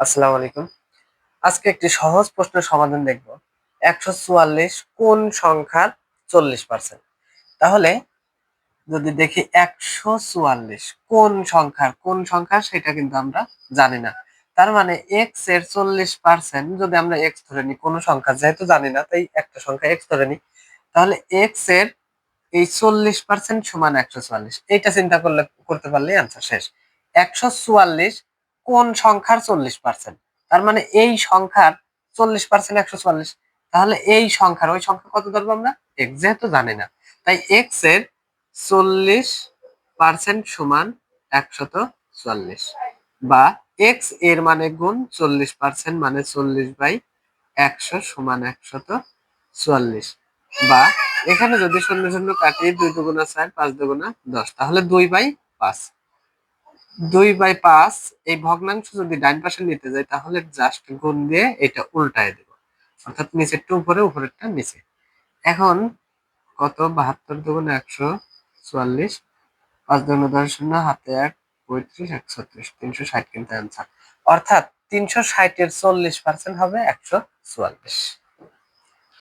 আসসালামু আলাইকুম। আজকে একটি সহজ প্রশ্নের সমাধান দেখব। একশো চুয়াল্লিশ কোন সংখ্যার চল্লিশ পার্সেন্ট তাহলে যদি দেখি একশো চুয়াল্লিশ কোন সংখ্যার, কোন সংখ্যা সেটা কিন্তু আমরা জানি না। তার মানে এক্সের চল্লিশ পার্সেন্ট যদি আমরা এক্স ধরে নিই, কোন সংখ্যা যেহেতু জানি না, তাই একটা সংখ্যা এক্স ধরে নিই, তাহলে এক্সের এই চল্লিশ পার্সেন্ট সমান একশো চুয়াল্লিশ। এইটা চিন্তা করলে, করতে পারলেই আনসার শেষ। একশো চুয়াল্লিশ কোন সংখ্যার চল্লিশ পার্সেন্ট তার মানে এই সংখ্যার চল্লিশ পার্সেন্ট একশো চুয়াল্লিশ, তাহলে এই সংখ্যার, ওই সংখ্যা কত ধরবো আমরা? এক্স যেহেতু জানি না। তাই এক্সের চল্লিশ পার্সেন্ট সমান একশত চুয়াল্লিশ বা এক্সের মানে গুণ চল্লিশ পার্সেন্ট মানে চল্লিশ বাই একশো সমান একশত চুয়াল্লিশ বা এখানে যদি শূন্য শূন্য কাটি দুই দুগুণা চার, পাঁচ দুগুণা দশ, তাহলে দুই বাই পাঁচ। দুই বাই পাঁচ, এই ভগ্নাংশ যদি ডাইন পাশে নিতে যাই তাহলে জাস্ট গুণ দিয়ে এটা উল্টায় দেব। অর্থাৎ নিচেরটা উপরে, উপরেরটা নিচে। এখন কত? বাহাত্তর দুগুণ একশো চুয়াল্লিশ, পাঁচ দুগুণ দশ শূন্য, হাতে এক, পঁয়ত্রিশ একশো ছত্রিশ তিনশো ষাট কিন্তু অ্যান্সার অর্থাৎ তিনশো ষাটের চল্লিশ পার্সেন্ট হবে একশো চুয়াল্লিশ।